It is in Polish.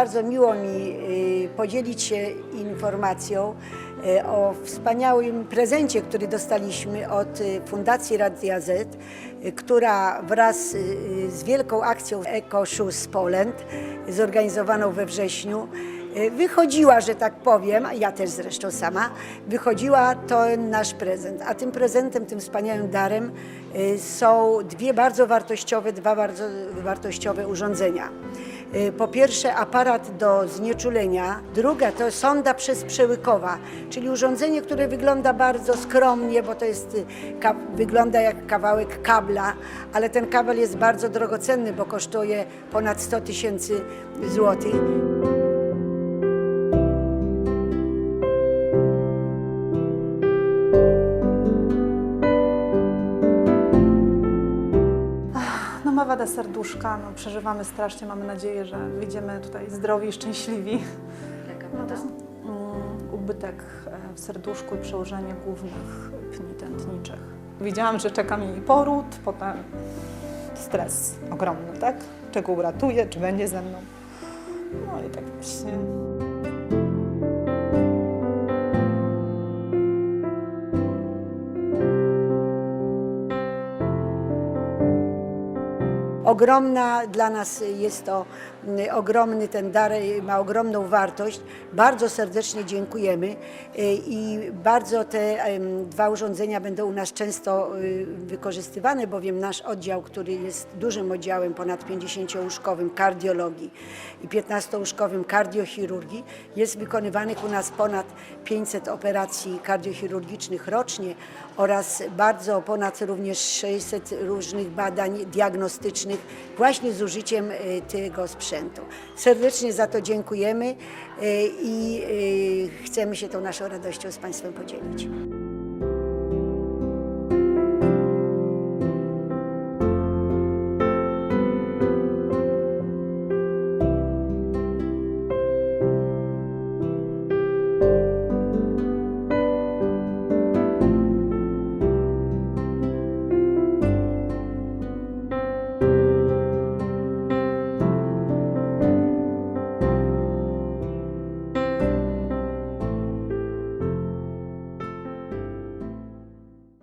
bardzo miło mi y, podzielić się informacją y, o wspaniałym prezencie, który dostaliśmy od y, Fundacji Radia Z, która wraz z wielką akcją Eco Shoes Poland, zorganizowaną we wrześniu, wychodziła, że tak powiem, ja też zresztą sama, wychodziła to nasz prezent. A tym prezentem, tym wspaniałym darem są dwie bardzo wartościowe, dwa bardzo wartościowe urządzenia. Y, Po pierwsze aparat do znieczulenia, druga to sonda przezprzełykowa, czyli urządzenie, które wygląda bardzo skromnie, bo to jest, y, wygląda jak kawałek kabla, ale ten kabel jest bardzo drogocenny, bo kosztuje ponad 100 tysięcy złotych. Ma wadę serduszka, no, przeżywamy strasznie, mamy nadzieję, że wyjdziemy tutaj zdrowi i szczęśliwi. No to jest mm, ubytek e, w serduszku i przełożenie głównych pni tętniczych. Wiedziałam, że czeka mi poród, potem stres ogromny, tak? Czy go uratuje, czy będzie ze mną. No i tak właśnie. Ogromna dla nas jest to mm, ogromny ten dar, y, ma ogromną wartość. Bardzo serdecznie dziękujemy y, i bardzo te dwa urządzenia będą u nas często y, wykorzystywane, bowiem nasz oddział, który jest dużym oddziałem, ponad 50-łóżkowym kardiologii i 15-łóżkowym kardiochirurgii, jest wykonywanych u nas ponad 500 operacji kardiochirurgicznych rocznie oraz bardzo ponad również 600 różnych badań diagnostycznych właśnie z użyciem y, tego sprzętu. Serdecznie za to dziękujemy y, i y, chcemy się tą naszą radością z Państwem podzielić.